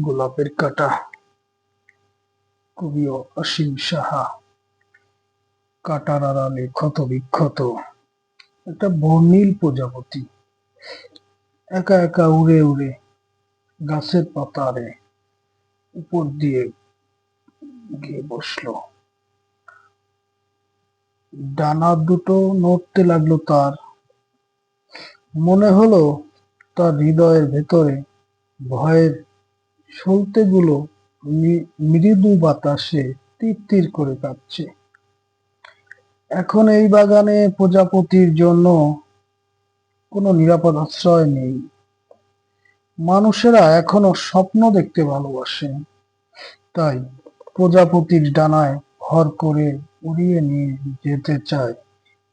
গোলাপের কাটা কবি অসীম সাহা কাটার আড়ালে ক্ষত বিক্ষত একটা বর্ণিল প্রজাপতি। একা একা উড়ে উড়ে গাছের পাতারে উপর দিয়ে গিয়ে বসল। ডানা দুটো নড়তে লাগল তার। মনে হলো তার হৃদয়ের ভেতরে ভয়ের সলতেগুলো মৃদু বাতাসে তীর করে কাঁপছে। এখন এই বাগানে প্রজাপতির জন্য কোনো নিরাপদ আশ্রয় নেই। মানুষেরা এখনও স্বপ্ন দেখতে ভালোবাসে। তাই প্রজাপতির ডানায় ভর করে উড়িয়ে নিয়ে যেতে চায়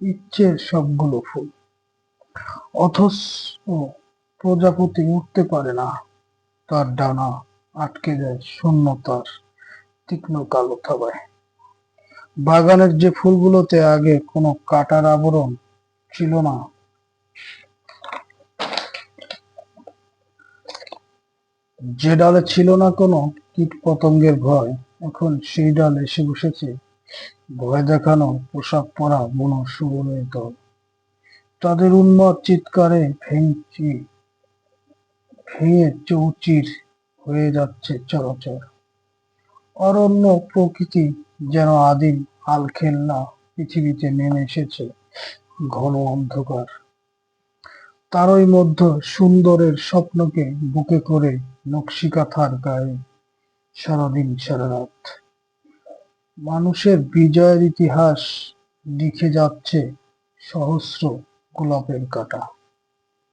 ইচ্ছের সবগুলো ফুল। অথচ প্রজাপতি উঠতে পারে না। তার ডানা আটকে যায় শূন্যতার তীক্ষ্ণ কালো থাবায়। বাগানের যে ফুলগুলোতে আগে কোনো কাটার আবরণ ছিল না, যে ডালে ছিল না কোনো কীট পতঙ্গের ভয়, এখন সেই ডাল এসে বসেছে। ভয় দেখানো পোশাক পরা বুনো সুবনের দল তাদের উন্মাদ চিৎকারে ভেঙচি ভেঙে চৌচির হয়ে যাচ্ছে চরাচর অরণ্য প্রকৃতি যেন আদিম আলখেল্লা পৃথিবীতে নেমে এসেছে ঘন অন্ধকার। তারই মধ্যে সুন্দরের স্বপ্নকে বুকে করে নকশিকাথার গায়ে সারাদিন সারা রাত। মানুষের বিজয়ের ইতিহাস লিখে যাচ্ছে সহস্র গোলাপের কাটা।